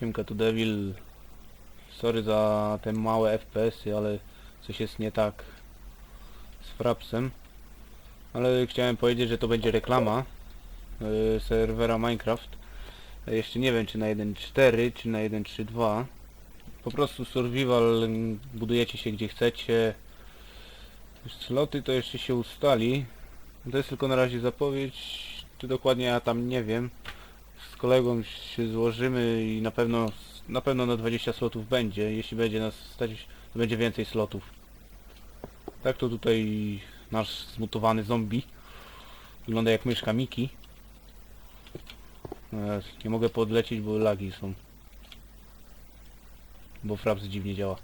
Siemka tu Devil. Sorry za te małe FPS-y, ale coś jest nie tak z Frapsem. Ale chciałem powiedzieć, że to będzie reklama yy, serwera Minecraft. E, Jeszcze nie wiem czy na 1.4 czy na 1.3.2. Po prostu survival, budujecie się gdzie chcecie. Sloty to jeszcze się ustali. To jest tylko na razie zapowiedź. Czy dokładnie ja tam nie wiem. Z kolegą się złożymy i na pewno na pewno na 20 slotów będzie. Jeśli będzie nas stać, to będzie więcej slotów. Tak to tutaj nasz zmutowany zombie. Wygląda jak myszka Miki. Nie mogę podlecieć, bo lagi są. Bo Fraps dziwnie działa.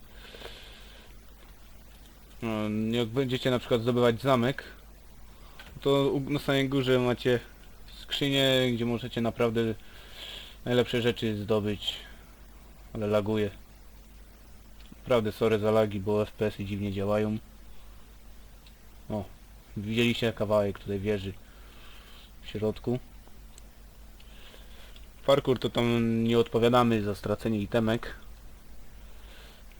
No, Jak będziecie na przykład zdobywać zamek, to na samej górze macie skrzynię, gdzie możecie naprawdę najlepsze rzeczy zdobyć. Ale laguje. Naprawdę sorry za lagi, bo FPS-y dziwnie działają. O, widzieliście kawałek tutaj wieży w środku. Parkour to tam nie odpowiadamy za stracenie itemek.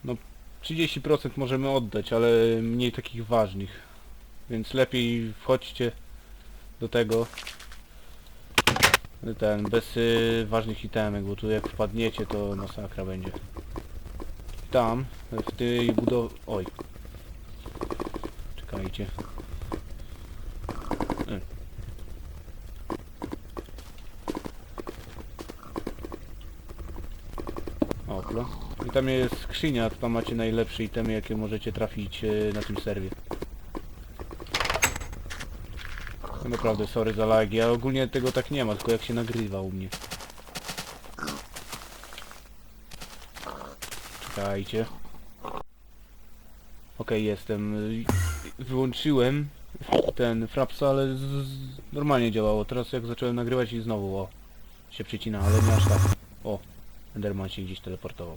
No 30% możemy oddać, ale mniej takich ważnych. Więc lepiej wchodźcie do tego ten, bez y, ważnych itemek, bo tu jak wpadniecie to masakra będzie. Tam, w tej budowie... Oj. Czekajcie. Y. I tam jest skrzynia, tam macie najlepsze itemy, jakie możecie trafić y, na tym serwie. No Naprawdę, sorry za lagi, a ogólnie tego tak nie ma, tylko jak się nagrywa u mnie. Czekajcie. Okej, jestem. Wyłączyłem ten Frapsa, ale z, normalnie działało. Teraz jak zacząłem nagrywać i znowu, o, się przycina, ale nie aż tak. O, Enderman się gdzieś teleportował.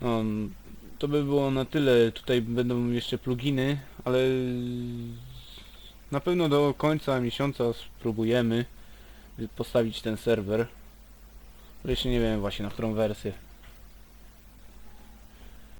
No, to by było na tyle. Tutaj będą jeszcze pluginy, ale na pewno do końca miesiąca spróbujemy postawić ten serwer. Jeszcze nie wiem właśnie na którą wersję.